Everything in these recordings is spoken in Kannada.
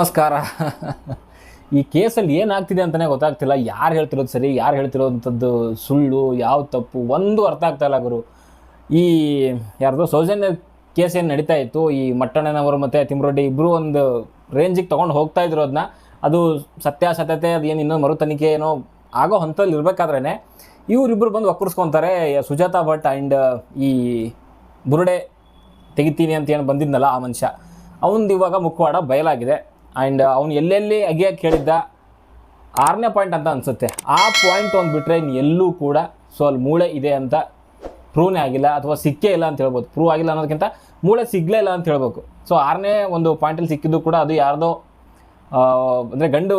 ನಮಸ್ಕಾರ. ಈ ಕೇಸಲ್ಲಿ ಏನಾಗ್ತಿದೆ ಅಂತಲೇ ಗೊತ್ತಾಗ್ತಿಲ್ಲ. ಯಾರು ಹೇಳ್ತಿರೋದು ಸರಿ, ಯಾರು ಹೇಳ್ತಿರೋಂಥದ್ದು ಸುಳ್ಳು, ಯಾವ ತಪ್ಪು, ಒಂದು ಅರ್ಥ ಆಗ್ತಾ ಗುರು. ಈ ಯಾರ್ದೋ ಸೌಜನ್ಯ ಕೇಸ್ ಏನು ನಡೀತಾ ಇತ್ತು, ಈ ಮಟ್ಟಣ್ಣನವರು ಮತ್ತು ತಿಮ್ರೊಡ್ಡಿ ಇಬ್ಬರು ಒಂದು ರೇಂಜಿಗೆ ತೊಗೊಂಡು ಹೋಗ್ತಾ ಇದ್ರು ಅದನ್ನ ಅದು ಸತ್ಯಾಸತ್ಯತೆ, ಅದು ಏನು ಇನ್ನೊಂದು ಮರು ತನಿಖೆ ಏನೋ ಆಗೋ ಹಂತದಲ್ಲಿ ಇರಬೇಕಾದ್ರೇ ಇವರಿಬ್ಬರು ಬಂದು ಒಕ್ಕರ್ಸ್ಕೊತಾರೆ. ಸುಜಾತಾ ಭಟ್ ಆ್ಯಂಡ್ ಈ ಬುರುಡೆ ತೆಗಿತೀನಿ ಅಂತ ಏನು ಬಂದಿದ್ನಲ್ಲ ಆ ಮನುಷ್ಯ. ಅವನದು ಇವಾಗ ಮುಖವಾಡ ಬಯಲಾಗಿದೆ. ಆ್ಯಂಡ್ ಅವನು ಎಲ್ಲೆಲ್ಲಿ ಅಗಿಯಕ್ಕೆ ಹೇಳಿದ್ದ? ಆರನೇ ಪಾಯಿಂಟ್ ಅಂತ ಅನಿಸುತ್ತೆ. ಆ ಪಾಯಿಂಟ್ ಒಂದು ಬಿಟ್ಟರೆ ಇನ್ನು ಎಲ್ಲೂ ಕೂಡ ಸೊ ಅಲ್ಲಿ ಮೂಳೆ ಇದೆ ಅಂತ ಪ್ರೂವ್ನೇ ಆಗಿಲ್ಲ ಅಥವಾ ಸಿಕ್ಕೇ ಇಲ್ಲ ಅಂತ ಹೇಳ್ಬೋದು. ಪ್ರೂವ್ ಆಗಿಲ್ಲ ಅನ್ನೋದಕ್ಕಿಂತ ಮೂಳೆ ಸಿಗಲೇ ಇಲ್ಲ ಅಂತ ಹೇಳ್ಬೇಕು. ಸೊ ಆರನೇ ಒಂದು ಪಾಯಿಂಟಲ್ಲಿ ಸಿಕ್ಕಿದ್ದು ಕೂಡ ಅದು ಯಾರ್ದೋ ಅಂದರೆ ಗಂಡು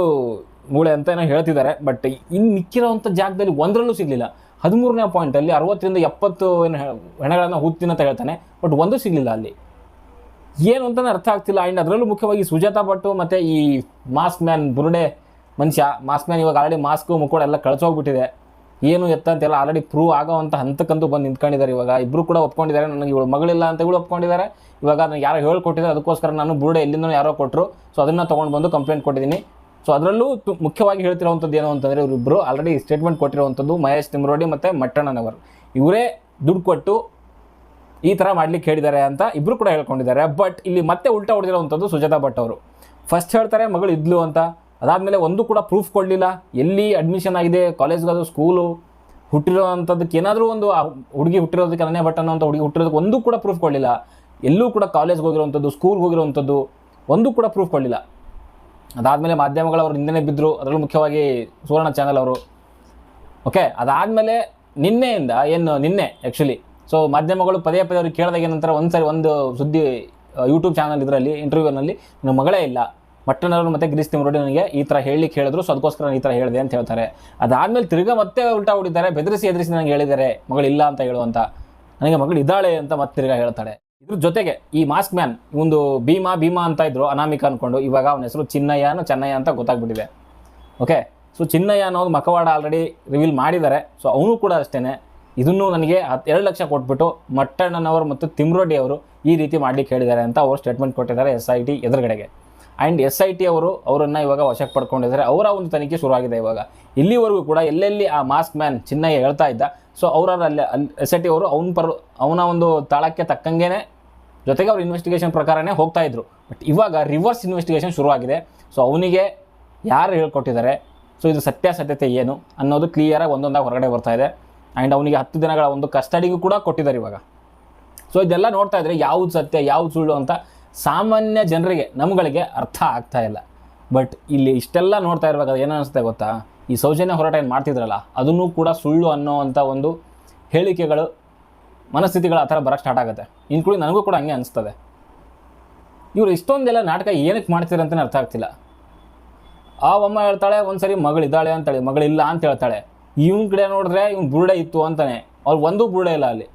ಮೂಳೆ ಅಂತ ಏನೋ ಹೇಳ್ತಿದ್ದಾರೆ. ಬಟ್ ಇನ್ನು ಮಿಕ್ಕಿರೋವಂಥ ಜಾಗದಲ್ಲಿ ಒಂದರಲ್ಲೂ ಸಿಗಲಿಲ್ಲ. ಹದಿಮೂರನೇ ಪಾಯಿಂಟಲ್ಲಿ ಅರವತ್ತರಿಂದ ಎಪ್ಪತ್ತು ಏನು ಹೆಣಗಳನ್ನು ಹೂತೀನಿ ಅಂತ ಹೇಳ್ತಾನೆ. ಬಟ್ ಒಂದು ಸಿಗಲಿಲ್ಲ ಅಲ್ಲಿ. ಏನು ಅಂತಲೇ ಅರ್ಥ ಆಗ್ತಿಲ್ಲ. ಆ್ಯಂಡ್ ಅದರಲ್ಲೂ ಮುಖ್ಯವಾಗಿ ಸುಜಾತಾ ಭಟ್ಟು ಮತ್ತು ಈ ಮಾಸ್ಕ್ ಮ್ಯಾನ್ ಬುರುಡೆ ಮನುಷ್ಯ ಮಾಸ್ಕ್ ಮ್ಯಾನ್ ಇವಾಗ ಆಲ್ರೆಡಿ ಮಾಸ್ಕು ಮುಕ್ಕೋಡ ಎಲ್ಲ ಕಳಿಸೋಗ್ಬಿಟ್ಟಿದೆ. ಏನು ಎತ್ತ ಅಂತೆಲ್ಲ ಆಲ್ರೆಡಿ ಪ್ರೂವ್ ಆಗೋವಂಥ ಹಂತಕ್ಕಂತೂ ಬಂದು ನಿಂತ್ಕೊಂಡಿದ್ದಾರೆ ಇವಾಗ. ಇಬ್ಬರು ಕೂಡ ಒಪ್ಕೊಂಡಿದ್ದಾರೆ. ನನಗೆ ಇವಳು ಮಗಳಿಲ್ಲ ಅಂತ ಇವಳು ಒಪ್ಕೊಂಡಿದ್ದಾರೆ. ಇವಾಗ ಅದನ್ನು ಯಾರೋ ಹೇಳ್ಕೊಟ್ಟಿದ್ದಾರೆ. ಅದಕ್ಕೋಸ್ಕರ ನಾನು ಬುರುಡೆ ಎಲ್ಲಿಂದ ಯಾರೋ ಕೊಟ್ಟರು ಸೊ ಅದನ್ನು ತೊಗೊಂಡು ಬಂದು ಕಂಪ್ಲೇಂಟ್ ಕೊಟ್ಟಿದ್ದೀನಿ. ಸೊ ಅದರಲ್ಲೂ ಮುಖ್ಯವಾಗಿ ಹೇಳ್ತಿರೋವಂಥದ್ದು ಏನು ಅಂತಂದರೆ ಇವರಿಬ್ಬರು ಆಲ್ರೆಡಿ ಸ್ಟೇಟ್ಮೆಂಟ್ ಕೊಟ್ಟಿರುವಂಥದ್ದು ಮಹೇಶ್ ತಿಮ್ರೋಡಿ ಮತ್ತು ಮಟ್ಟಣ್ಣನವರು. ಇವರೇ ದುಡ್ಡು ಕೊಟ್ಟು ಈ ಥರ ಮಾಡ್ಲಿಕ್ಕೆ ಹೇಳಿದ್ದಾರೆ ಅಂತ ಇಬ್ಬರು ಕೂಡ ಹೇಳ್ಕೊಂಡಿದ್ದಾರೆ. ಬಟ್ ಇಲ್ಲಿ ಮತ್ತೆ ಉಲ್ಟಾ ಹೊಡೆದಿರೋವಂಥದ್ದು ಸುಜಾತಾ ಭಟ್ ಅವರು. ಫಸ್ಟ್ ಹೇಳ್ತಾರೆ, ಮಗಳು ಇದ್ಲು ಅಂತ. ಅದಾದಮೇಲೆ ಒಂದು ಕೂಡ ಪ್ರೂಫ್ ಕೊಡಲಿಲ್ಲ. ಎಲ್ಲಿ ಅಡ್ಮಿಷನ್ ಆಗಿದೆ ಕಾಲೇಜ್ಗದು ಸ್ಕೂಲು ಹುಟ್ಟಿರೋ ಅಂಥದ್ದಕ್ಕೆ ಏನಾದರೂ ಒಂದು, ಆ ಹುಡುಗಿ ಹುಟ್ಟಿರೋದಕ್ಕೆ ಅನನ್ಯ ಭಟ್ ಅನ್ನೋಂಥ ಹುಡುಗಿ ಹುಟ್ಟಿರೋದಕ್ಕೆ ಒಂದು ಕೂಡ ಪ್ರೂಫ್ ಕೊಡಲಿಲ್ಲ. ಎಲ್ಲೂ ಕೂಡ ಕಾಲೇಜ್ಗೆ ಹೋಗಿರೋವಂಥದ್ದು ಸ್ಕೂಲ್ಗೆ ಹೋಗಿರೋವಂಥದ್ದು ಒಂದು ಕೂಡ ಪ್ರೂಫ್ ಕೊಡಲಿಲ್ಲ. ಅದಾದಮೇಲೆ ಮಾಧ್ಯಮಗಳು ಅವರು ಹಿಂದೆನೇ ಬಿದ್ದರು ಅದರಲ್ಲೂ ಮುಖ್ಯವಾಗಿ ಸುವರ್ಣ ಚಾನಲ್ ಅವರು. ಓಕೆ ಅದಾದಮೇಲೆ ನಿನ್ನೆಯಿಂದ, ಏನು, ನಿನ್ನೆ ಆ್ಯಕ್ಚುಲಿ ಸೊ ಮಾಧ್ಯಮಗಳು ಪದೇ ಪದೇ ಅವ್ರಿಗೆ ಕೇಳಿದಾಗ ಏನಂತಾರೆ ಒಂದು ಸರಿ ಒಂದು ಸುದ್ದಿ ಯೂಟ್ಯೂಬ್ ಚಾನಲ್ ಇದರಲ್ಲಿ ಇಂಟರ್ವ್ಯೂನಲ್ಲಿ ನನ್ನ ಮಗಳೇ ಇಲ್ಲ. ಮಟ್ಟನವರು ಮತ್ತೆ ಗಿರೀಶ್ ತಿಮ್ರೋಡಿ ನನಗೆ ಈ ಥರ ಹೇಳಲಿಕ್ಕೆ ಹೇಳಿದ್ರು ಸೊ ಅದಕ್ಕೋಸ್ಕರ ನಾನು ಈ ಥರ ಹೇಳಿದೆ ಅಂತ ಹೇಳ್ತಾರೆ. ಅದಾದಮೇಲೆ ತಿರ್ಗಾ ಮತ್ತೆ ಉಲ್ಟಾ ಹೊಡಿದ್ದಾರೆ ಬೆದರಿಸಿ ಎದುರಿಸಿ ನನಗೆ ಹೇಳಿದ್ದಾರೆ, ಮಗಳಿಲ್ಲ ಅಂತ ಹೇಳುವಂತ ನನಗೆ ಮಗಳು ಇದ್ದಾಳೆ ಅಂತ ಮತ್ತೆ ತಿರ್ಗಾ ಹೇಳ್ತಾಳೆ. ಇದ್ರ ಜೊತೆಗೆ ಈ ಮಾಸ್ಕ್ ಮ್ಯಾನ್ ಒಂದು ಭೀಮಾ ಭೀಮಾ ಅಂತ ಇದ್ರು, ಅನಾಮಿಕ ಅಂದ್ಕೊಂಡು ಇವಾಗ ಅವನ ಹೆಸರು ಚಿನ್ನಯ್ಯನೋ ಚೆನ್ನಯ್ಯ ಅಂತ ಗೊತ್ತಾಗ್ಬಿಟ್ಟಿದೆ. ಓಕೆ ಸೊ ಚಿನ್ನಯ್ಯ ಅನ್ನೋದು ಮಕವಾಡ ಆಲ್ರೆಡಿ ರಿವೀಲ್ ಮಾಡಿದ್ದಾರೆ. ಸೊ ಅವನು ಕೂಡ ಅಷ್ಟೇ ಇದನ್ನು ನನಗೆ ಎರಡು ಲಕ್ಷ ಕೊಟ್ಬಿಟ್ಟು ಮಟ್ಟಣ್ಣನವರು ಮತ್ತು ತಿಮ್ರೋಡಿ ಅವರು ಈ ರೀತಿ ಮಾಡಲಿಕ್ಕೆ ಹೇಳಿದ್ದಾರೆ ಅಂತ ಅವರು ಸ್ಟೇಟ್ಮೆಂಟ್ ಕೊಟ್ಟಿದ್ದಾರೆ ಎಸ್ ಐ ಟಿ ಎದುರುಗಡೆಗೆ. ಆ್ಯಂಡ್ ಎಸ್ ಐ ಟಿ ಅವರು ಅವರನ್ನು ಇವಾಗ ವಶಕ್ಕೆ ಪಡ್ಕೊಂಡಿದ್ದಾರೆ. ಅವರ ಒಂದು ತನಿಖೆ ಶುರುವಾಗಿದೆ ಇವಾಗ. ಇಲ್ಲಿವರೆಗೂ ಕೂಡ ಎಲ್ಲೆಲ್ಲಿ ಆ ಮಾಸ್ಕ್ ಮ್ಯಾನ್ ಚಿನ್ನಯ್ಯ ಹೇಳ್ತಾ ಇದ್ದ ಸೊ ಅವರ ಅಲ್ಲಿ ಎಸ್ ಐ ಟಿ ಅವರು ಅವನ ಪರ ಅವನ ಒಂದು ತಾಳಕ್ಕೆ ತಕ್ಕಂಗೆ ಜೊತೆಗೆ ಅವ್ರ ಇನ್ವೆಸ್ಟಿಗೇಷನ್ ಪ್ರಕಾರನೇ ಹೋಗ್ತಾ ಇದ್ರು. ಬಟ್ ಇವಾಗ ರಿವರ್ಸ್ ಇನ್ವೆಸ್ಟಿಗೇಷನ್ ಶುರುವಾಗಿದೆ. ಸೊ ಅವನಿಗೆ ಯಾರು ಹೇಳ್ಕೊಟ್ಟಿದ್ದಾರೆ? ಸೊ ಇದು ಸತ್ಯಾಸತ್ಯತೆ ಏನು ಅನ್ನೋದು ಕ್ಲಿಯರಾಗಿ ಒಂದೊಂದಾಗಿ ಹೊರಗಡೆ ಬರ್ತಾ ಇದೆ. ಆ್ಯಂಡ್ ಅವನಿಗೆ ಹತ್ತು ದಿನಗಳ ಒಂದು ಕಸ್ಟಡಿಗೂ ಕೂಡ ಕೊಟ್ಟಿದ್ದಾರೆ ಇವಾಗ. ಸೊ ಇದೆಲ್ಲ ನೋಡ್ತಾ ಇದ್ರೆ ಯಾವ್ದು ಸತ್ಯ, ಯಾವ್ದು ಸುಳ್ಳು ಅಂತ ಸಾಮಾನ್ಯ ಜನರಿಗೆ, ನಮ್ಗಳಿಗೆ ಅರ್ಥ ಆಗ್ತಾ ಇಲ್ಲ. ಬಟ್ ಇಲ್ಲಿ ಇಷ್ಟೆಲ್ಲ ನೋಡ್ತಾ ಇರಬೇಕಾದ್ರೆ ಏನೋ ಅನಿಸುತ್ತೆ ಗೊತ್ತಾ? ಈ ಸೌಜನ್ಯ ಹೋರಾಟ ಏನು ಮಾಡ್ತಿದ್ರಲ್ಲ, ಅದನ್ನು ಕೂಡ ಸುಳ್ಳು ಅನ್ನೋ ಅಂಥ ಒಂದು ಹೇಳಿಕೆಗಳು, ಮನಸ್ಥಿತಿಗಳು ಆ ಥರ ಬರೋಕ್ಕೆ ಸ್ಟಾರ್ಟ್ ಆಗುತ್ತೆ. ಇನ್ಕ್ಲೂಡಿಂಗ್ ನನಗೂ ಕೂಡ ಹಂಗೆ ಅನಿಸ್ತದೆ. ಇವರು ಇಷ್ಟೊಂದೆಲ್ಲ ನಾಟಕ ಏನಕ್ಕೆ ಮಾಡ್ತೀರಂತಲೇ ಅರ್ಥ ಆಗ್ತಿಲ್ಲ. ಆ ಅಮ್ಮ ಹೇಳ್ತಾಳೆ ಒಂದು ಸರಿ ಮಗಳಿದ್ದಾಳೆ ಅಂತೇಳಿ, ಮಗಳಿಲ್ಲ ಅಂತ ಹೇಳ್ತಾಳೆ. ಇವನ್ ಕಡೆ ನೋಡಿದ್ರೆ ಇವ್ನು ಬುರುಡೆ ಇತ್ತು ಅಂತಾನೆ. ಅವ್ರು ಒಂದು ಬುರುಡೆ ಇಲ್ಲ ಅಲ್ಲಿ.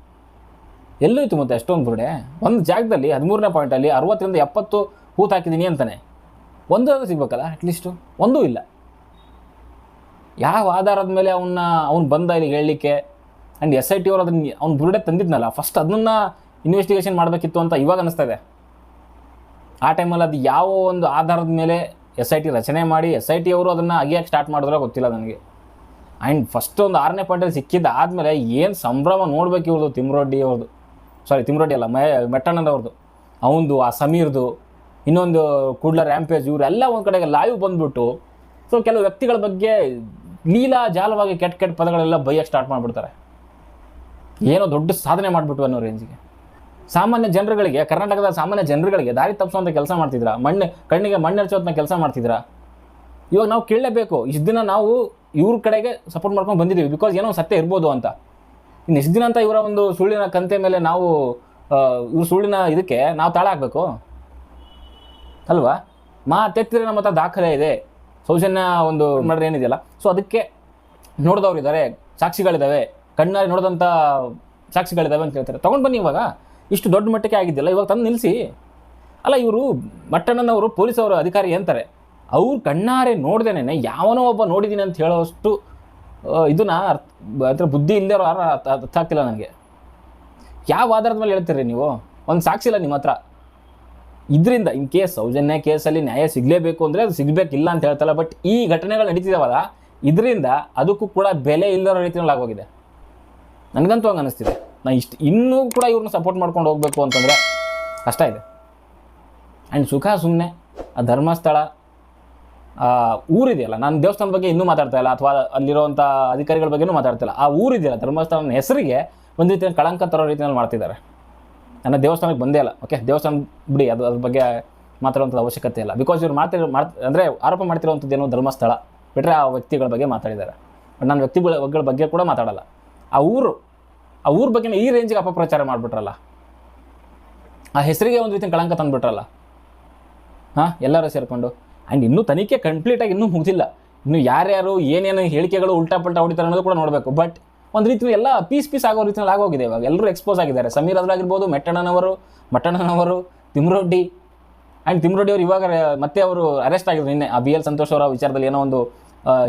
ಎಲ್ಲೂ ಇತ್ತು ಮತ್ತೆ ಎಷ್ಟೊಂದು ಬುರುಡೆ? ಒಂದು ಜಾಗದಲ್ಲಿ ಹದಿಮೂರನೇ ಪಾಯಿಂಟಲ್ಲಿ ಅರವತ್ತರಿಂದ ಎಪ್ಪತ್ತು ಹೂತು ಹಾಕಿದ್ದೀನಿ ಅಂತಾನೆ. ಒಂದು ಸಿಗ್ಬೇಕಲ್ಲ ಅಟ್ಲೀಸ್ಟು ಒಂದೂ ಇಲ್ಲ. ಯಾವ ಆಧಾರದ ಮೇಲೆ ಅವನ್ನ ಅವ್ನು ಬಂದ ಇಲ್ಲಿ ಹೇಳಲಿಕ್ಕೆ? ಆ್ಯಂಡ್ ಎಸ್ ಐ ಟಿ ಅವರು ಅದನ್ನ, ಅವ್ನು ಬುರುಡೆ ತಂದಿದ್ನಲ್ಲ ಫಸ್ಟ್ ಅದನ್ನ ಇನ್ವೆಸ್ಟಿಗೇಷನ್ ಮಾಡಬೇಕಿತ್ತು ಅಂತ ಇವಾಗ ಅನಿಸ್ತಾ ಇದೆ. ಆ ಟೈಮಲ್ಲಿ ಅದು ಯಾವ ಒಂದು ಆಧಾರದ ಮೇಲೆ ಎಸ್ ಐ ಟಿ ರಚನೆ ಮಾಡಿ ಎಸ್ ಐ ಟಿ ಅವರು ಅದನ್ನು ಅಗಿಯಾಕೆ ಸ್ಟಾರ್ಟ್ ಮಾಡಿದ್ರೆ ಗೊತ್ತಿಲ್ಲ ನನಗೆ. ಆ್ಯಂಡ್ ಫಸ್ಟ್ ಒಂದು ಆರನೇ ಪಾಯಿಂಟಲ್ಲಿ ಸಿಕ್ಕಿದ್ದ ಆದಮೇಲೆ ಏನು ಸಂಭ್ರಮ ನೋಡ್ಬೇಕು ಇವ್ರದ್ದು ತಿಮ್ರೊಡ್ಡಿ ಅವ್ರದ್ದು ಸಾರಿ ತಿಮ್ರೊಡ್ಡಿ ಅಲ್ಲ ಮೇ ಮೆಟ್ಟಣ್ಣನವ್ರದ್ದು ಅವನದು ಆ ಸಮೀರ್ದು, ಇನ್ನೊಂದು ಕೂಡ್ಲ ರ್ಯಾಂಪೇಜ್ ಇವರೆಲ್ಲ ಒಂದು ಕಡೆಗೆ ಲೈವ್ ಬಂದ್ಬಿಟ್ಟು ಸೊ ಕೆಲವು ವ್ಯಕ್ತಿಗಳ ಬಗ್ಗೆ ಲೀಲಾ ಜಾಲವಾಗಿ ಕೆಟ್ಟ ಕೆಟ್ಟ ಪದಗಳೆಲ್ಲ ಬೈಯಕ್ಕೆ ಸ್ಟಾರ್ಟ್ ಮಾಡಿಬಿಡ್ತಾರೆ. ಏನೋ ದೊಡ್ಡ ಸಾಧನೆ ಮಾಡಿಬಿಟ್ಟು ಅನ್ನೋ ರೇಂಜಿಗೆ ಸಾಮಾನ್ಯ ಜನರುಗಳಿಗೆ, ಕರ್ನಾಟಕದ ಸಾಮಾನ್ಯ ಜನರುಗಳಿಗೆ ದಾರಿ ತಪ್ಪಿಸುವಂಥ ಕೆಲಸ ಮಾಡ್ತಿದ್ರ? ಮಣ್ಣು, ಕಣ್ಣಿಗೆ ಮಣ್ಣು ಹಚ್ಚೋದನ್ನ ಕೆಲಸ ಮಾಡ್ತಿದ್ರ? ಇವಾಗ ನಾವು ಕೇಳಲೇಬೇಕು. ಇಷ್ಟು ದಿನ ನಾವು ಇವ್ರ ಕಡೆಗೆ ಸಪೋರ್ಟ್ ಮಾಡ್ಕೊಂಡು ಬಂದಿದ್ದೀವಿ. ಬಿಕಾಸ್ ಏನೋ ಸತ್ಯ ಇರ್ಬೋದು ಅಂತ. ಇನ್ನು ಇಷ್ಟು ದಿನ ಅಂತ ಇವರ ಒಂದು ಸುಳ್ಳಿನ ಕಂತೆ ಮೇಲೆ ನಾವು ಇವ್ರ ಸುಳ್ಳಿನ ಇದಕ್ಕೆ ನಾವು ತಾಳ ಹಾಕಬೇಕು? ಅಲ್ವಾ? ಮಾತೆತ್ತಿದ್ರೆ ನಮ್ಮ ಹತ್ರ ದಾಖಲೆ ಇದೆ. ಸೌಜನ್ಯ ಒಂದು ಮರ್ಡರ್ ಏನಿದೆಯಲ್ಲ? ಸೊ ಅದಕ್ಕೆ ನೋಡಿದವ್ರು ಇದ್ದಾರೆ ಸಾಕ್ಷಿಗಳಿದ್ದಾವೆ ಕಣ್ಣಾರಿ ನೋಡಿದಂಥ ಸಾಕ್ಷಿಗಳಿದ್ದಾವೆ ಅಂತ ಹೇಳ್ತಾರೆ. ತೊಗೊಂಡು ಬನ್ನಿ ಇವಾಗ. ಇಷ್ಟು ದೊಡ್ಡ ಮಟ್ಟಕ್ಕೆ ಆಗಿದ್ದಿಲ್ಲ. ಇವಾಗ ತಂದು ನಿಲ್ಲಿಸಿ ಅಲ್ಲ ಇವರು ಮಟ್ಟಣ್ಣನವರು ಪೊಲೀಸವರು ಅಧಿಕಾರಿ ಅಂತಾರೆ. ಅವ್ರು ಕಣ್ಣಾರೆ ನೋಡ್ದೇನೆ ಯಾವನೋ ಒಬ್ಬ ನೋಡಿದ್ದೀನಿ ಅಂತ ಹೇಳೋಷ್ಟು ಇದನ್ನ ಅರ್ಥ, ಅಂದ್ರೆ ಬುದ್ಧಿ ಇಲ್ಲದೆ ಯಾರು ಅರ್ಥ ಆಗ್ತಿಲ್ಲ ನನಗೆ. ಯಾವ ಆಧಾರದ ಮೇಲೆ ಹೇಳ್ತೀರಿ ನೀವು? ಒಂದು ಸಾಕ್ಷಿ ಇಲ್ಲ ನಿಮ್ಮ ಹತ್ರ. ಇದರಿಂದ, ಇನ್ ಕೇಸ್, ಸೌಜನ್ಯ ಕೇಸಲ್ಲಿ ನ್ಯಾಯ ಸಿಗಲೇಬೇಕು ಅಂದರೆ ಅದು ಸಿಗಬೇಕಿಲ್ಲ ಅಂತ ಹೇಳ್ತಲ್ಲ ಬಟ್ ಈ ಘಟನೆಗಳು ನಡೀತಿದಾವಲ್ಲ, ಇದರಿಂದ ಅದಕ್ಕೂ ಕೂಡ ಬೆಲೆ ಇಲ್ಲದ ರೀತಿಯಲ್ಲಿ ಆಗೋಗಿದೆ. ನನಗಂತೂ ಹಂಗೆ ಅನಿಸ್ತಿದೆ. ನಾನು ಇಷ್ಟು, ಇನ್ನೂ ಕೂಡ ಇವ್ರನ್ನ ಸಪೋರ್ಟ್ ಮಾಡ್ಕೊಂಡು ಹೋಗಬೇಕು ಅಂತಂದರೆ ಕಷ್ಟ ಇದೆ. ಆ್ಯಂಡ್ ಸುಖ ಸುಮ್ಮನೆ ಆ ಧರ್ಮಸ್ಥಳ ಊರಿದೆಯಲ್ಲ? ನಾನು ದೇವಸ್ಥಾನದ ಬಗ್ಗೆ ಇನ್ನೂ ಮಾತಾಡ್ತಾ ಇಲ್ಲ, ಅಥವಾ ಅಲ್ಲಿರುವಂಥ ಅಧಿಕಾರಿಗಳ ಬಗ್ಗೆನೂ ಮಾತಾಡ್ತಾ ಇಲ್ಲ. ಆ ಊರಿದೆಯಲ್ಲ ಧರ್ಮಸ್ಥಾನ ಹೆಸರಿಗೆ ಒಂದು ರೀತಿಯಲ್ಲಿ ಕಳಂಕ ತರೋ ರೀತಿಯಲ್ಲಿ ಮಾಡ್ತಿದ್ದಾರೆ. ನನ್ನ ದೇವಸ್ಥಾನಕ್ಕೆ ಬಂದೇ ಇಲ್ಲ ಓಕೆ ದೇವಸ್ಥಾನ ಬಿಡಿ, ಅದು ಅದ್ರ ಬಗ್ಗೆ ಮಾತಾಡುವಂಥದ್ದು ಅವಶ್ಯಕತೆ ಇಲ್ಲ. ಬಿಕಾಸ್ ಇವ್ರು ಮಾಡ್ತಿರೋ ಮಾಡ್ ಅಂದರೆ ಆರೋಪ ಮಾಡ್ತಿರೋವಂಥದ್ದು ಏನು ಧರ್ಮಸ್ಥಳ ಬಿಟ್ಟರೆ ಆ ವ್ಯಕ್ತಿಗಳ ಬಗ್ಗೆ ಮಾತಾಡಿದ್ದಾರೆ. ಬಟ್ ನಾನು ವ್ಯಕ್ತಿಗಳ ಬಗ್ಗೆ ಕೂಡ ಮಾತಾಡಲ್ಲ. ಆ ಊರು, ಆ ಊರ ಬಗ್ಗೆ ಈ ರೇಂಜ್ಗೆ ಅಪಪ್ರಚಾರ ಮಾಡಿಬಿಟ್ರಲ್ಲ? ಆ ಹೆಸರಿಗೆ ಒಂದು ರೀತಿ ಕಳಂಕ ತಂದುಬಿಟ್ರಲ್ಲ? ಹಾಂ? ಎಲ್ಲರೂ ಸೇರಿಕೊಂಡು? ಆ್ಯಂಡ್ ಇನ್ನೂ ತನಿಖೆ ಕಂಪ್ಲೀಟಾಗಿ ಇನ್ನೂ ಮುಗಿದಿಲ್ಲ. ಇನ್ನು ಯಾರ್ಯಾರು ಏನೇನು ಹೇಳಿಕೆಗಳು ಉಲ್ಟಾ ಪಲ್ಟಾ ಹೊಡಿತಾರೆ ಅನ್ನೋದು ಕೂಡ ನೋಡಬೇಕು. ಬಟ್ ಒಂದು ರೀತಿ ಎಲ್ಲ ಪೀಸ್ ಪೀಸ್ ಆಗೋ ರೀತಿಯಲ್ಲಿ ಆಗೋಗಿದೆ ಇವಾಗ. ಎಲ್ಲರೂ ಎಕ್ಸ್ಪೋಸ್ ಆಗಿದ್ದಾರೆ. ಸಮೀರ್ ಅದ್ರಾಗಿರ್ಬೋದು ಮೆಟ್ಟಣ್ಣನವರು, ಮಟ್ಟಣ್ಣನವರು, ತಿಮ್ರೊಡ್ಡಿ. ಆ್ಯಂಡ್ ತಿಮ್ರೊಡ್ಡಿ ಅವರು ಇವಾಗ ಮತ್ತೆ ಅವರು ಅರೆಸ್ಟ್ ಆಗಿದ್ರು ನಿನ್ನೆ. ಆ ಬಿ ಎಲ್ ಸಂತೋಷ್ ಅವರ ವಿಚಾರದಲ್ಲಿ ಏನೋ ಒಂದು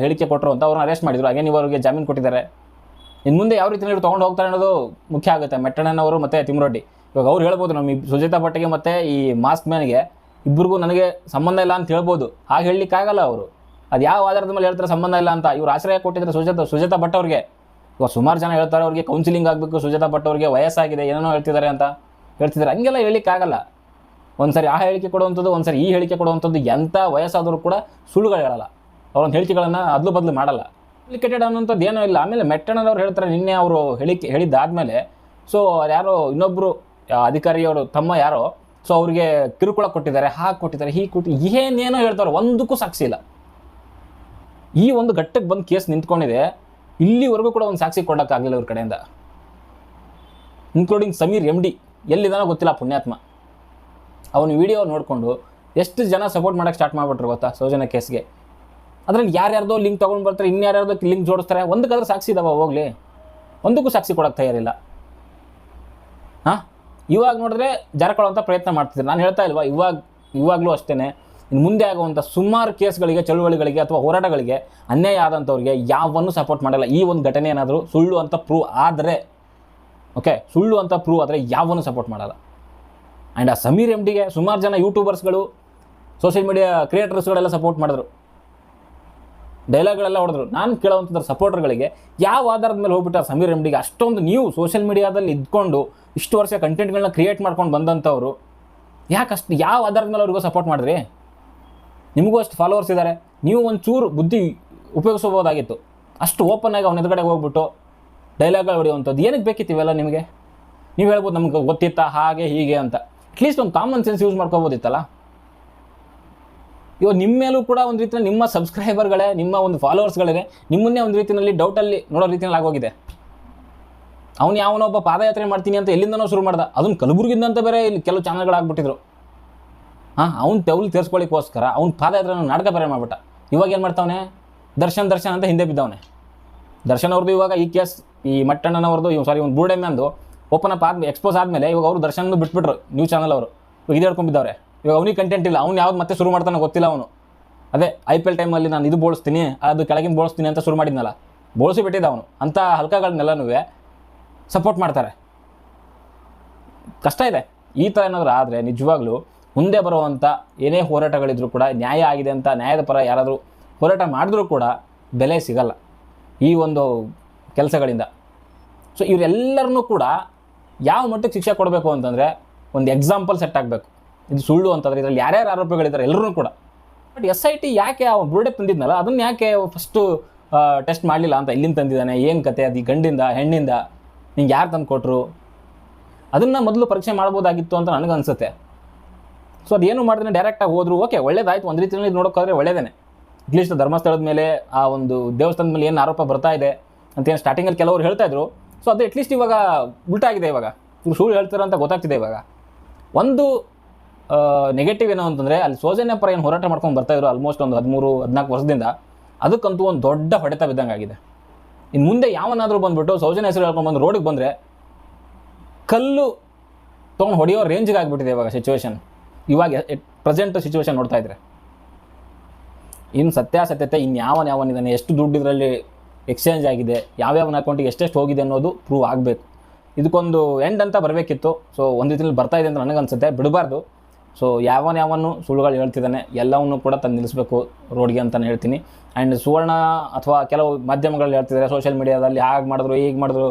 ಹೇಳಿಕೆ ಕೊಟ್ಟರು ಅಂತ ಅವ್ರನ್ನ ಅರೆಸ್ಟ್ ಮಾಡಿದ್ರು. ಅಗೇನ್ ಇವರಿಗೆ ಜಾಮೀನು ಕೊಟ್ಟಿದ್ದಾರೆ. ಇನ್ನು ಮುಂದೆ ಯಾವ ರೀತಿ ನೀವು ತೊಗೊಂಡು ಹೋಗ್ತಾರೆ ಅನ್ನೋದು ಮುಖ್ಯ ಆಗುತ್ತೆ. ಮೆಟ್ಟಣ್ಣನವರು ಮತ್ತು ತಿಮ್ರೊಡ್ಡಿ. ಇವಾಗ ಅವ್ರು ಹೇಳ್ಬೋದು ನಮ್ಮ ಸುಜಿತಾ ಭಟ್ಟಿಗೆ ಮತ್ತು ಈ ಮಾಸ್ಕ್ ಮ್ಯಾನ್ಗೆ ಇಬ್ಬರಿಗೂ ನನಗೆ ಸಂಬಂಧ ಇಲ್ಲ ಅಂತ ಹೇಳ್ಬೋದು. ಹಾಗೆ ಹೇಳಲಿಕ್ಕಾಗಲ್ಲ ಅವರು. ಅದು ಯಾವ ಆಧಾರದ ಮೇಲೆ ಹೇಳ್ತಾರೆ ಸಂಬಂಧ ಇಲ್ಲ ಅಂತ? ಇವ್ರು ಆಶ್ರಯ ಕೊಟ್ಟಿದ್ದಾರೆ ಸುಜಾತ ಸುಜಾತ ಭಟ್ ಅವ್ರಿಗೆ. ಇವಾಗ ಸುಮಾರು ಜನ ಹೇಳ್ತಾರೆ ಅವ್ರಿಗೆ ಕೌನ್ಸಿಲಿಂಗ್ ಆಗಬೇಕು, ಸುಜಾತ ಭಟ್ ಅವ್ರಿಗೆ ವಯಸ್ಸಾಗಿದೆ, ಏನೇನೋ ಹೇಳ್ತಿದ್ದಾರೆ ಅಂತ. ಹೇಳ್ತಿದ್ದಾರೆ. ಹಂಗೆಲ್ಲ ಹೇಳಲಿಕ್ಕಾಗಲ್ಲ ಒಂದ್ಸರಿ ಆ ಹೇಳಿಕೆ ಕೊಡುವಂಥದ್ದು, ಒಂದ್ಸರಿ ಈ ಹೇಳಿಕೆ ಕೊಡುವಂಥದ್ದು ಎಂಥ ವಯಸ್ಸಾದರೂ ಕೂಡ ಸುಳ್ಳುಗಳು ಹೇಳಲ್ಲ. ಅವ್ರೊಂದು ಹೇಳಿಕೆಗಳನ್ನು ಅದಲು ಬದಲು ಮಾಡಲ್ಲ. ಕಾಂಪ್ಲಿಕೇಟೆಡ್ ಅನ್ನೋಂಥದ್ದು ಏನೂ ಇಲ್ಲ. ಆಮೇಲೆ ಮೆಟ್ಟಣ್ಣನವ್ರು ಹೇಳ್ತಾರೆ, ನಿನ್ನೆ ಅವರು ಹೇಳಿಕೆ ಹೇಳಿದ್ದಾದಮೇಲೆ. ಸೊ ಯಾರೋ ಇನ್ನೊಬ್ಬರು ಅಧಿಕಾರಿಯವರು, ತಮ್ಮ ಯಾರೋ ಸೊ ಅವ್ರಿಗೆ ಕಿರುಕುಳ ಕೊಟ್ಟಿದ್ದಾರೆ, ಹಾಗೆ ಕೊಟ್ಟಿದ್ದಾರೆ, ಹೀಗೆ ಕೊಟ್ಟು, ಏನೇನೋ ಹೇಳ್ತಾರೆ, ಒಂದಕ್ಕೂ ಸಾಕ್ಷಿ ಇಲ್ಲ. ಈ ಒಂದು ಘಟ್ಟಕ್ಕೆ ಬಂದು ಕೇಸ್ ನಿಂತ್ಕೊಂಡಿದೆ, ಇಲ್ಲಿವರೆಗೂ ಕೂಡ ಒಂದು ಸಾಕ್ಷಿ ಕೊಡೋಕ್ಕಾಗಲಿಲ್ಲ ಅವ್ರ ಕಡೆಯಿಂದ. ಇನ್ಕ್ಲೂಡಿಂಗ್ ಸಮೀರ್ ಎಂ ಡಿ ಎಲ್ಲಿದಾನೋ ಗೊತ್ತಿಲ್ಲ ಪುಣ್ಯಾತ್ಮ. ಅವನ ವಿಡಿಯೋ ನೋಡಿಕೊಂಡು ಎಷ್ಟು ಜನ ಸಪೋರ್ಟ್ ಮಾಡೋಕ್ಕೆ ಸ್ಟಾರ್ಟ್ ಮಾಡಿಬಿಟ್ರು ಗೊತ್ತಾ ಸೌಜನ್ಯ ಕೇಸ್ಗೆ. ಅದ್ರಲ್ಲಿ ಯಾರ್ಯಾರ್ದೋ ಲಿಂಕ್ ತೊಗೊಂಡು ಬರ್ತಾರೆ, ಇನ್ಯಾರ್ಯಾರ್ದೋ ಲಿಂಕ್ ಜೋಡಿಸ್ತಾರೆ, ಒಂದಕ್ಕಾದ್ರೂ ಸಾಕ್ಷಿ ಇದಾವ ಹೋಗಲಿ. ಒಂದಕ್ಕೂ ಸಾಕ್ಷಿ ಕೊಡೋಕ್ಕೆ ತಯಾರಿಲ್ಲ. ಹಾಂ? ಇವಾಗ ನೋಡಿದ್ರೆ ಜರಕೊಳ್ಳುವಂಥ ಪ್ರಯತ್ನ ಮಾಡ್ತಿದ್ದಾರೆ ನಾನು ಹೇಳ್ತಾ ಇಲ್ವಾ, ಇವಾಗ, ಇವಾಗಲೂ ಅಷ್ಟೇ ಇನ್ನು ಮುಂದೆ ಆಗುವಂಥ ಸುಮಾರು ಕೇಸ್ಗಳಿಗೆ, ಚಳುವಳಿಗಳಿಗೆ ಅಥವಾ ಹೋರಾಟಗಳಿಗೆ ಅನ್ಯಾಯ ಆದಂಥವ್ರಿಗೆ ಯಾವನ್ನು ಸಪೋರ್ಟ್ ಮಾಡಲ್ಲ. ಈ ಒಂದು ಘಟನೆ ಏನಾದರೂ ಸುಳ್ಳು ಅಂತ ಪ್ರೂವ್ ಆದರೆ ಓಕೆ ಸುಳ್ಳು ಅಂತ ಪ್ರೂವ್ ಆದರೆ ಯಾವನ್ನು ಸಪೋರ್ಟ್ ಮಾಡಲ್ಲ. ಆ್ಯಂಡ್ ಆ ಸಮೀರ್ ಎಂ ಡಿಗೆ ಸುಮಾರು ಜನ ಯೂಟ್ಯೂಬರ್ಸ್ಗಳು ಸೋಷಿಯಲ್ ಮೀಡಿಯಾ ಕ್ರಿಯೇಟರ್ಸ್ಗಳೆಲ್ಲ ಸಪೋರ್ಟ್ ಮಾಡಿದ್ರು. ಡೈಲಾಗ್ಗಳೆಲ್ಲ ಹೊಡೆದ್ರು. ನಾನು ಕೇಳೋವಂಥದ್ದು ಸಪೋರ್ಟರ್ಗಳಿಗೆ, ಯಾವ ಆಧಾರದ ಮೇಲೆ ಹೋಗ್ಬಿಟ್ಟು ಆ ಸಮೀರ್ ರೆಮ್ಡಿಗೆ ಅಷ್ಟೊಂದು ನೀವು ಸೋಷಿಯಲ್ ಮೀಡಿಯಾದಲ್ಲಿ ಇದ್ಕೊಂಡು ಇಷ್ಟು ವರ್ಷ ಕಂಟೆಂಟ್ಗಳನ್ನ ಕ್ರಿಯೇಟ್ ಮಾಡ್ಕೊಂಡು ಬಂದಂಥವ್ರು, ಯಾಕೆ ಅಷ್ಟು, ಯಾವ ಆಧಾರದ ಮೇಲೆ ಅವ್ರಿಗೂ ಸಪೋರ್ಟ್ ಮಾಡಿದ್ರಿ? ನಿಮಗೂ ಅಷ್ಟು ಫಾಲೋವರ್ಸ್ ಇದ್ದಾರೆ ನೀವು ಒಂಚೂರು ಬುದ್ಧಿ ಉಪಯೋಗಿಸ್ಬೋದಾಗಿತ್ತು ಅಷ್ಟು ಓಪನ್ ಆಗಿ ಅವನ ಎದುರುಗಡೆ ಹೋಗ್ಬಿಟ್ಟು ಡೈಲಾಗ್ಗಳು ಹೊಡೆಯುವಂಥದ್ದು ಏನಕ್ಕೆ ಬೇಕಿತ್ತು ಇವೆಲ್ಲ ನಿಮಗೆ? ನೀವು ಹೇಳ್ಬೋದು ನಮ್ಗೆ ಗೊತ್ತಿತ್ತಾ, ಹಾಗೆ ಹೀಗೆ ಅಂತ. ಅಟ್ಲೀಸ್ಟ್ ಒಂದು ಕಾಮನ್ ಸೆನ್ಸ್ ಯೂಸ್ ಮಾಡ್ಕೋಬೋದಿತ್ತಲ್ಲ? ಇವಾಗ ನಿಮ್ಮ ಮೇಲೂ ಕೂಡ ಒಂದು ರೀತಿಯಲ್ಲಿ ನಿಮ್ಮ ಸಬ್ಸ್ಕ್ರೈಬರ್ಗಳೇ ನಿಮ್ಮ ಒಂದು ಫಾಲೋವರ್ಸ್ಗಳೇ ನಿಮ್ಮನ್ನೇ ಒಂದು ರೀತಿಯಲ್ಲಿ ಡೌಟಲ್ಲಿ ನೋಡೋ ರೀತಿಯಲ್ಲಿ ಆಗೋಗಿದೆ. ಅವನು ಯಾವನೊಬ್ಬ ಪಾದಯಾತ್ರೆ ಮಾಡ್ತೀನಿ ಅಂತ ಎಲ್ಲಿಂದನೋ ಶುರು ಮಾಡ್ದ. ಅದನ್ನು ಕಲಬುರ್ಗಿಂದ ಅಂತ ಬೇರೆ ಇಲ್ಲಿ ಕೆಲವು ಚಾನಲ್ಗಳಾಗ್ಬಿಟ್ಟಿದ್ರು ಹಾಂ, ಅವ್ನು ಟೆಬಲ್ ತೀರ್ಸ್ಕೊಳ್ಳಿಕ್ಕೋಸ್ಕರ ಅವ್ನು ಪಾದಯಾತ್ರೆ ನಾಟಕ ಬೇರೆ ಮಾಡಿಬಿಟ್ಟ. ಇವಾಗ ಏನು ಮಾಡ್ತಾವನೆ? ದರ್ಶನ್ ದರ್ಶನ್ ಅಂತ ಹಿಂದೆ ಬಿದ್ದವನೆ. ದರ್ಶನ್ ಅವ್ರದ್ದು ಇವಾಗ ಈ ಕೇಸ್ ಈ ಮಟ್ಟಣ್ಣನವ್ರದ್ದು ಇವ್ ಸಾರಿ ಒಂದು ಬೂಡೆಮ್ಯಾಂದು ಓಪನ್ ಅಪ್ ಆದ್ಮೇಲೆ ಎಕ್ಸ್ಪೋಸ್ ಆದಮೇಲೆ ಇವಾಗ ಅವರು ದರ್ಶನ್ ಬಿಟ್ಬಿಟ್ರು ನ್ಯೂಸ್ ಚಾನಲ್ ಅವರು. ಇವಾಗ ಇದು ಹೇಳ್ಕೊಂಡ್ಬಿದ್ದವ್ರೆ ಇವಾಗ ಅವನಿಗೆ ಕಂಟೆಂಟ್ ಇಲ್ಲ, ಅವ್ನು ಯಾವಾಗ ಮತ್ತೆ ಶುರು ಮಾಡ್ತಾನೆ ಗೊತ್ತಿಲ್ಲ ಅವನು. ಅದೇ ಐ ಪಿ ಎಲ್ ಟೈಮಲ್ಲಿ ನಾನು ಇದು ಬೋಳಿಸ್ತೀನಿ, ಅದು ಕೆಳಗಿನ ಬೋಳಿಸ್ತೀನಿ ಅಂತ ಶುರು ಮಾಡಿದ್ನಲ್ಲ, ಬೋಳಿಸಿ ಬಿಟ್ಟಿದ್ದ ಅವನು. ಅಂಥ ಹಲ್ಕಗಳನ್ನೆಲ್ಲನೂ ಸಪೋರ್ಟ್ ಮಾಡ್ತಾರೆ. ಕಷ್ಟ ಇದೆ. ಈ ಥರ ಏನಾದರೂ ಆದರೆ ನಿಜವಾಗ್ಲೂ ಮುಂದೆ ಬರುವಂಥ ಏನೇ ಹೋರಾಟಗಳಿದ್ರೂ ಕೂಡ ನ್ಯಾಯ ಆಗಿದೆ ಅಂತ ನ್ಯಾಯದ ಪರ ಯಾರಾದರೂ ಹೋರಾಟ ಮಾಡಿದ್ರೂ ಕೂಡ ಬೆಲೆ ಸಿಗಲ್ಲ ಈ ಒಂದು ಕೆಲಸಗಳಿಂದ. ಸೊ ಇವರೆಲ್ಲರನ್ನೂ ಕೂಡ ಯಾವ ಮಟ್ಟಕ್ಕೆ ಶಿಕ್ಷೆ ಕೊಡಬೇಕು ಅಂತಂದರೆ ಒಂದು ಎಕ್ಸಾಂಪಲ್ ಸೆಟ್ ಆಗಬೇಕು. ಇದು ಸುಳ್ಳು ಅಂತಂದ್ರೆ ಇದರಲ್ಲಿ ಯಾರ್ಯಾರು ಆರೋಪಿಗಳಿದ್ದಾರೆ ಎಲ್ಲರೂ ಕೂಡ. ಬಟ್ ಎಸ್ ಐ ಟಿ ಯಾಕೆ ಆ ಬುರ್ಡೆ ತಂದಿದ್ನಲ್ಲ, ಅದನ್ನು ಯಾಕೆ ಫಸ್ಟು ಟೆಸ್ಟ್ ಮಾಡಲಿಲ್ಲ ಅಂತ ಇಲ್ಲಿಂದ ತಂದಿದ್ದಾನೆ, ಏನು ಕತೆ, ಅದು ಗಂಡಿಂದ, ಹೆಣ್ಣಿಂದ, ನಿಂಗೆ ಯಾರು ತಂದು ಕೊಟ್ಟರು ಅದನ್ನು ಮೊದಲು ಪರೀಕ್ಷೆ ಮಾಡ್ಬೋದಾಗಿತ್ತು ಅಂತ ನನಗೆ ಅನಿಸುತ್ತೆ. ಸೊ ಅದೇನು ಮಾಡಿದ್ರೆ ಡೈರೆಕ್ಟಾಗಿ ಹೋದ್ರು ಓಕೆ ಒಳ್ಳೇದಾಯ್ತು, ಒಂದು ರೀತಿಯಲ್ಲಿ ನೋಡೋಕ್ಕಾದ್ರೆ ಒಳ್ಳೇದೇನೆ. ಅಟ್ಲೀಸ್ಟ್ ಧರ್ಮಸ್ಥಳದ ಮೇಲೆ, ಆ ಒಂದು ದೇವಸ್ಥಾನದ ಮೇಲೆ ಏನು ಆರೋಪ ಬರ್ತಾ ಇದೆ ಅಂತ ಏನು ಸ್ಟಾರ್ಟಿಂಗಲ್ಲಿ ಕೆಲವರು ಹೇಳ್ತಾ ಇದ್ರು. ಸೊ ಅದು ಅಟ್ಲೀಸ್ಟ್ ಇವಾಗ ಉಲ್ಟಾಗಿದೆ ಇವಾಗ. ಇವ್ರು ಸುಳ್ಳು ಹೇಳ್ತಾರೆ ಅಂತ ಗೊತ್ತಾಗ್ತಿದೆ ಇವಾಗ. ಒಂದು ನೆಗೆಟಿವ್ ಏನೋ ಅಂತಂದರೆ ಅಲ್ಲಿ ಸೌಜನ್ಯ ಪರ ಏನು ಹೋರಾಟ ಮಾಡ್ಕೊಂಡು ಬರ್ತಾ ಇದ್ರು ಆಲ್ಮೋಸ್ಟ್ ಒಂದು ಹದಿಮೂರು, ಹದಿನಾಲ್ಕು ವರ್ಷದಿಂದ, ಅದಕ್ಕಂತೂ ಒಂದು ದೊಡ್ಡ ಹೊಡೆತ ಬಿದ್ದಂಗೆ ಆಗಿದೆ ಇನ್ನು ಮುಂದೆ ಯಾವನಾದರೂ ಬಂದ್ಬಿಟ್ಟು ಸೌಜನ್ಯ ಹೆಸರು ಹೇಳ್ಕೊಂಡು ಬಂದು ರೋಡಿಗೆ ಬಂದರೆ ಕಲ್ಲು ತೊಗೊಂಡು ಹೊಡೆಯೋ ರೇಂಜ್ಗೆ ಆಗಿಬಿಟ್ಟಿದೆ ಇವಾಗ ಸಿಚುವೇಶನ್ ಇವಾಗ ಪ್ರೆಸೆಂಟ್ ಸಿಚುವೇಶನ್ ನೋಡ್ತಾ ಇದ್ರೆ. ಇನ್ನು ಸತ್ಯಾಸತ್ಯತೆ ಇನ್ಯಾವನ ಎಷ್ಟು ದುಡ್ಡು ಇದರಲ್ಲಿ ಎಕ್ಸ್ಚೇಂಜ್ ಆಗಿದೆ, ಯಾವ್ಯಾವನ ಅಕೌಂಟಿಗೆ ಎಷ್ಟೆಷ್ಟು ಹೋಗಿದೆ ಅನ್ನೋದು ಪ್ರೂವ್ ಆಗಬೇಕು. ಇದಕ್ಕೊಂದು ಎಂಡ್ ಅಂತ ಬರಬೇಕಿತ್ತು. ಸೊ ಒಂದು ರೀತಿಯಲ್ಲಿ ಬರ್ತಾ ಇದೆ ಅಂತ ನನಗನ್ಸುತ್ತೆ. ಬಿಡಬಾರ್ದು. ಸೊ ಯಾವನ ಯಾವನ್ನು ಸುಳ್ಳುಗಳು ಹೇಳ್ತಿದ್ದಾನೆ, ಎಲ್ಲವನ್ನು ಕೂಡ ತಂದು ನಿಲ್ಲಿಸಬೇಕು ರೋಡ್ಗೆ ಅಂತಲೇ ಹೇಳ್ತೀನಿ. ಆ್ಯಂಡ್ ಸುವರ್ಣ ಅಥವಾ ಕೆಲವು ಮಾಧ್ಯಮಗಳಲ್ಲಿ ಹೇಳ್ತಿದ್ದಾರೆ ಸೋಷಿಯಲ್ ಮೀಡಿಯಾದಲ್ಲಿ ಹಾಗೆ ಮಾಡಿದ್ರು, ಹೀಗೆ ಮಾಡಿದ್ರು,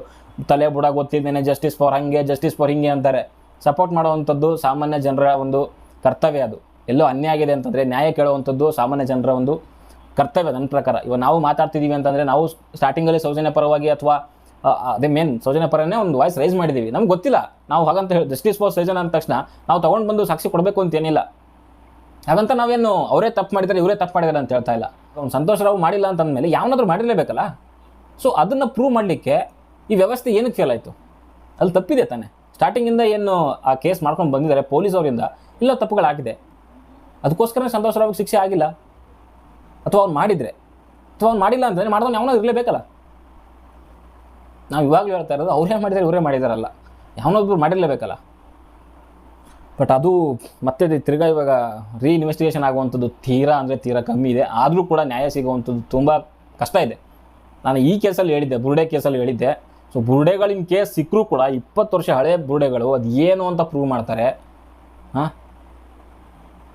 ತಲೆ ಬುಡ ಗೊತ್ತಿದ್ದೇನೆ ಜಸ್ಟಿಸ್ ಫಾರ್ ಹಂಗೆ ಜಸ್ಟಿಸ್ ಫಾರ್ ಹಿಂಗೆ ಅಂತಾರೆ. ಸಪೋರ್ಟ್ ಮಾಡುವಂಥದ್ದು ಸಾಮಾನ್ಯ ಜನರ ಒಂದು ಕರ್ತವ್ಯ ಅದು. ಎಲ್ಲೋ ಅನ್ಯಾಯ ಆಗಿದೆ ಅಂತಂದರೆ, ನ್ಯಾಯ ಕೇಳುವಂಥದ್ದು ಸಾಮಾನ್ಯ ಜನರ ಒಂದು ಕರ್ತವ್ಯ ನನ್ನ ಪ್ರಕಾರ. ಇವಾಗ ನಾವು ಮಾತಾಡ್ತಿದ್ದೀವಿ ಅಂತಂದರೆ, ನಾವು ಸ್ಟಾರ್ಟಿಂಗಲ್ಲಿ ಸೌಜನ್ಯ ಪರವಾಗಿ ಅಥವಾ ಅದೇ ಮೇನ್ ಸೌಜನ್ಯ ಪರನೇ ಒಂದು ವಾಯ್ಸ್ ರೈಸ್ ಮಾಡಿದ್ದೀವಿ ನಮ್ಗೆ ಗೊತ್ತಿಲ್ಲ. ನಾವು ಹಾಗಂತ ಹೇಳಿ ಜಸ್ಟಿಸ್ ಫಾರ್ ಸೌಜನ್ಯ ಅಂದ ತಕ್ಷಣ ನಾವು ತೊಗೊಂಡು ಬಂದು ಸಾಕ್ಷಿ ಕೊಡಬೇಕು ಅಂತ ಏನಿಲ್ಲ. ಹಾಗಂತ ನಾವೇನು ಅವರೇ ತಪ್ಪು ಮಾಡಿದ್ದಾರೆ, ಇವರೇ ತಪ್ಪು ಮಾಡಿದ್ದಾರೆ ಅಂತ ಹೇಳ್ತಾ ಇಲ್ಲ. ಅವ್ನು ಸಂತೋಷ್ ರಾವ್ ಮಾಡಿಲ್ಲ ಅಂತಂದಮೇಲೆ ಯಾವನಾದ್ರೂ ಮಾಡಿರಲೇಬೇಕಲ್ಲ? ಸೊ ಅದನ್ನು ಪ್ರೂವ್ ಮಾಡಲಿಕ್ಕೆ ಈ ವ್ಯವಸ್ಥೆ ಏನಕ್ಕೆ ಫೇಲ್ ಅಲ್ಲಿ ತಪ್ಪಿದೆ ತಾನೆ. ಸ್ಟಾರ್ಟಿಂಗಿಂದ ಏನು ಆ ಕೇಸ್ ಮಾಡ್ಕೊಂಡು ಬಂದಿದ್ದಾರೆ ಪೊಲೀಸ್ ಅವರಿಂದ. ಇಲ್ಲ ತಪ್ಪುಗಳಾಗಿದೆ ಅದಕ್ಕೋಸ್ಕರ ಸಂತೋಷ ರಾವ್ಗೆ ಶಿಕ್ಷೆ ಆಗಿಲ್ಲ. ಅಥವಾ ಅವ್ನು ಮಾಡಿದರೆ. ಅಥವಾ ಅವ್ನು ಮಾಡಿಲ್ಲ ಅಂತಂದರೆ ಮಾಡಿದವನು ಯಾವನಾದ್ರು ಇರಲೇಬೇಕಲ್ಲ? ನಾವು ಇವಾಗಲೂ ಹೇಳ್ತಾ ಇರೋದು ಅವರೇ ಮಾಡಿದ್ದಾರೆ ಇವರೇ ಮಾಡಿದಾರಲ್ಲ. ಯಾವನೊಬ್ರು ಮಾಡಿರಲೇಬೇಕಲ್ಲ. ಬಟ್ ಅದು ಮತ್ತೆ ತಿರ್ಗಾ ಇವಾಗ ರೀ ಇನ್ವೆಸ್ಟಿಗೇಷನ್ ಆಗುವಂಥದ್ದು ತೀರಾ ಅಂದರೆ ತೀರಾ ಕಮ್ಮಿ ಇದೆ. ಆದರೂ ಕೂಡ ನ್ಯಾಯ ಸಿಗುವಂಥದ್ದು ತುಂಬ ಕಷ್ಟ ಇದೆ. ನಾನು ಈ ಕೇಸಲ್ಲಿ ಹೇಳಿದ್ದೆ, ಬುರುಡೆ ಕೇಸಲ್ಲಿ ಹೇಳಿದ್ದೆ. ಸೊ ಬುರುಡೆಗಳಿನ ಕೇಸ್ ಸಿಕ್ಕರೂ ಕೂಡ ಇಪ್ಪತ್ತು ವರ್ಷ ಹಳೆಯ ಬುರುಡೆಗಳು ಅದು ಏನು ಅಂತ ಪ್ರೂವ್ ಮಾಡ್ತಾರೆ. ಹಾಂ?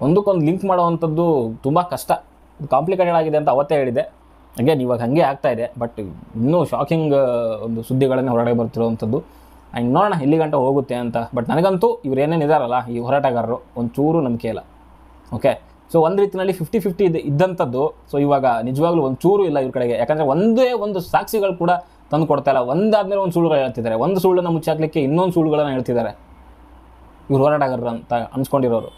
ಒಂದಕ್ಕೊಂದು ಲಿಂಕ್ ಮಾಡುವಂಥದ್ದು ತುಂಬ ಕಷ್ಟ. ಕಾಂಪ್ಲಿಕೇಟೆಡ್ ಆಗಿದೆ ಅಂತ ಅವತ್ತೇ ಹೇಳಿದೆ ಅಗೇನ್ ಇವಾಗ ಹಾಗೆ ಆಗ್ತಾ ಬಟ್ ಇನ್ನೂ ಶಾಕಿಂಗ್ ಒಂದು ಸುದ್ದಿಗಳನ್ನೇ ಹೊರಗಡೆ ಬರ್ತಿರೋವಂಥದ್ದು. ಆ್ಯಂಡ್ ನೋಡೋಣ ಇಲ್ಲಿ ಗಂಟ ಹೋಗುತ್ತೆ ಅಂತ. ಬಟ್ ನನಗಂತೂ ಇವ್ರು ಏನೇನು ಇದ್ದಾರಲ್ಲ ಈ ಹೋರಾಟಗಾರರು, ಒಂಚೂರು ನಂಬಿಕೆ ಇಲ್ಲ. ಓಕೆ ಸೊ ಒಂದು ರೀತಿಯಲ್ಲಿ ಫಿಫ್ಟಿ ಫಿಫ್ಟಿ ಇದೆ, ಇದ್ದಂಥದ್ದು. ಸೊ ಇವಾಗ ನಿಜವಾಗ್ಲೂ ಒಂದು ಚೂರು ಇಲ್ಲ ಇವ್ರ ಕಡೆಗೆ. ಯಾಕಂದರೆ ಒಂದೇ ಒಂದು ಸಾಕ್ಷಿಗಳು ಕೂಡ ತಂದು ಕೊಡ್ತಾ ಇಲ್ಲ. ಒಂದಾದ್ಮೇಲೆ ಒಂದು ಸುಳ್ಳುಗಳು ಹೇಳ್ತಿದ್ದಾರೆ. ಒಂದು ಸುಳ್ಳನ್ನು ಮುಚ್ಚಾಕ್ಲಿಕ್ಕೆ ಇನ್ನೊಂದು ಸುಳ್ಳುಗಳನ್ನು ಹೇಳ್ತಿದ್ದಾರೆ. ಇವ್ರು ಹೋರಾಟಗಾರರು ಅಂತ ಅನ್ಸ್ಕೊಂಡಿರೋರು.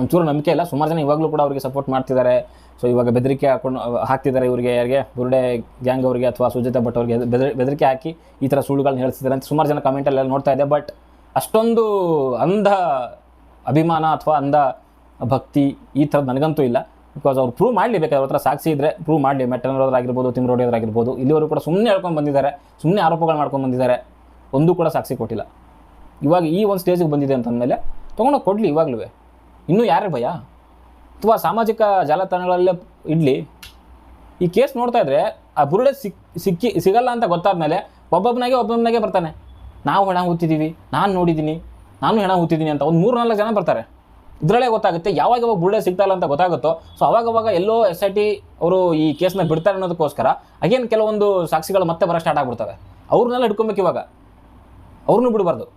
ಒಂಚೂರು ನಂಬಿಕೆ ಇಲ್ಲ. ಸುಮಾರು ಜನ ಇವಾಗಲೂ ಕೂಡ ಅವರಿಗೆ ಸಪೋರ್ಟ್ ಮಾಡ್ತಿದ್ದಾರೆ. ಸೊ ಇವಾಗ ಬೆದರಿಕೆ ಹಾಕೊಂಡು ಹಾಕ್ತಿದ್ದಾರೆ ಇವರಿಗೆ ಯಾರಿಗೆ? ಬುರುಡೆ ಗ್ಯಾಂಗ್ ಅವರಿಗೆ ಅಥವಾ ಸುಜಾತ ಭಟ್ ಅವರಿಗೆ ಬೆದರಿ ಬೆದರಿಕೆ ಹಾಕಿ ಈ ಥರ ಸುಳ್ಳುಗಳನ್ನ ಹೇಳ್ತಿದ್ದಾರೆ ಅಂತ ಸುಮಾರು ಜನ ಕಮೆಂಟಲ್ಲೆಲ್ಲ ನೋಡ್ತಾ ಇದೆ. ಬಟ್ ಅಷ್ಟೊಂದು ಅಂಧ ಅಭಿಮಾನ ಅಥವಾ ಅಂಧ ಭಕ್ತಿ ಈ ಥರದ್ದು ನನಗಂತೂ ಇಲ್ಲ. ಬಿಕಾಸ್ ಅವ್ರು ಪ್ರೂವ್ ಮಾಡಲಿ ಅವ್ರ ಹತ್ರ ಸಾಕ್ಷಿ ಇದ್ದರೆ ಪ್ರೂವ್ ಮಾಡಲಿ. ಮೆಟ್ಟನವರಾಗಿರ್ಬೋದು ತಿಮ್ರೋಡಿಯೋದ್ರಾಗಿರ್ಬೋದು ಇಲ್ಲಿವರು ಕೂಡ ಸುಮ್ಮನೆ ಹೇಳ್ಕೊಂಡು ಬಂದಿದ್ದಾರೆ. ಸುಮ್ಮನೆ ಆರೋಪಗಳು ಮಾಡ್ಕೊಂಡು ಬಂದಿದ್ದಾರೆ. ಒಂದೂ ಕೂಡ ಸಾಕ್ಷಿ ಕೊಟ್ಟಿಲ್ಲ. ಇವಾಗ ಈ ಒಂದು ಸ್ಟೇಜಿಗೆ ಬಂದಿದೆ ಅಂತಂದಮೇಲೆ ತೊಗೊಂಡೋಗಿ ಕೊಡಲಿ ಇವಾಗಲೂ ಇನ್ನೂ ಯಾರೇ ಭಯ? ಅಥವಾ ಸಾಮಾಜಿಕ ಜಾಲತಾಣಗಳಲ್ಲೇ ಇಡಲಿ. ಈ ಕೇಸ್ ನೋಡ್ತಾ ಇದ್ರೆ ಆ ಬುರುಡೆ ಸಿಕ್, ಸಿಕ್ಕಿ, ಸಿಗಲ್ಲ ಅಂತ ಗೊತ್ತಾದ್ಮೇಲೆ ಒಬ್ಬೊಬ್ಬನಾಗೆ ಒಬ್ಬೊಬ್ಬನಾಗೆ ಬರ್ತಾನೆ. ನಾವು ಹೆಣ ಹೂತಿದ್ದೀವಿ, ನಾನು ನೋಡಿದ್ದೀನಿ, ನಾನು ಹೆಣ ಹೂತಿದ್ದೀನಿ ಅಂತ ಒಂದು ಮೂರು ನಾಲ್ಕು ಜನ ಬರ್ತಾರೆ. ಇದರಲ್ಲೇ ಗೊತ್ತಾಗುತ್ತೆ ಯಾವಾಗ ಯಾವಾಗ ಬುರುಡೆ ಸಿಗ್ತಾಯಿಲ್ಲ ಅಂತ ಗೊತ್ತಾಗುತ್ತೋ, ಸೊ ಅವಾಗವಾಗ ಎಲ್ಲೋ ಎಸ್ ಐ ಟಿ ಅವರು ಈ ಕೇಸ್ನ ಬಿಡ್ತಾರೆ ಅನ್ನೋದಕ್ಕೋಸ್ಕರ ಅಗೇನ್ ಕೆಲವೊಂದು ಸಾಕ್ಷಿಗಳು ಮತ್ತೆ ಬರೋ ಸ್ಟಾರ್ಟ್ ಆಗ್ಬಿಡ್ತವೆ. ಅವ್ರನ್ನೆಲ್ಲ ಹಿಡ್ಕೊಬೇಕು ಇವಾಗ. ಅವ್ರನ್ನೂ ಬಿಡಬಾರ್ದು.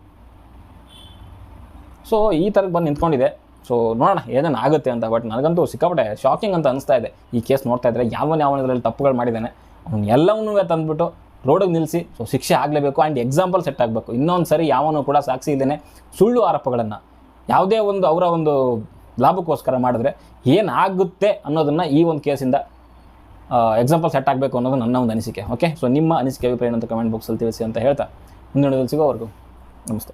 ಸೊ ಈ ಥರಕ್ಕೆ ಬಂದು ನಿಂತ್ಕೊಂಡಿದೆ. ಸೊ ನೋಡೋಣ, ಏನೇನು ಆಗುತ್ತೆ ಅಂತ. ಬಟ್ ನನಗಂತೂ ಸಿಕ್ಕಾಪಟ್ಟೆ ಶಾಕಿಂಗ್ ಅಂತ ಅನಿಸ್ತಾ ಇದೆ. ಈ ಕೇಸ್ ನೋಡ್ತಾ ಇದ್ದರೆ ಯಾವನ ಯಾವನ ತಪ್ಪುಗಳು ಮಾಡಿದ್ದಾನೆ. ಅವ್ನು ಎಲ್ಲವನ್ನೂ ತಂದುಬಿಟ್ಟು ರೋಡಿಗೆ ನಿಲ್ಲಿಸಿ ಸೊ ಶಿಕ್ಷೆ ಆಗಲೇಬೇಕು ಆ್ಯಂಡ್ ಎಕ್ಸಾಂಪಲ್ ಸೆಟ್ ಆಗಬೇಕು. ಇನ್ನೊಂದು ಸರಿ ಯಾವನು ಕೂಡ ಸಾಕ್ಷಿ ಇದ್ದೇನೆ ಸುಳ್ಳು ಆರೋಪಗಳನ್ನು, ಯಾವುದೇ ಒಂದು ಅವರ ಒಂದು ಲಾಭಕ್ಕೋಸ್ಕರ ಮಾಡಿದ್ರೆ ಏನಾಗುತ್ತೆ ಅನ್ನೋದನ್ನು ಈ ಒಂದು ಕೇಸಿಂದ ಎಕ್ಸಾಂಪಲ್ ಸೆಟ್ ಆಗಬೇಕು ಅನ್ನೋದು ನನ್ನ ಒಂದು ಅನಿಸಿಕೆ. ಓಕೆ ಸೊ ನಿಮ್ಮ ಅನಿಸಿಕೆ, ಅಭಿಪ್ರಾಯ ಏನಂತ ಕಮೆಂಟ್ ಬಾಕ್ಸಲ್ಲಿ ತಿಳಿಸಿ ಅಂತ ಹೇಳ್ತಾ. ಮುಂದಿನ ಸಿಗೋವರೆಗೂ ನಮಸ್ತೆ.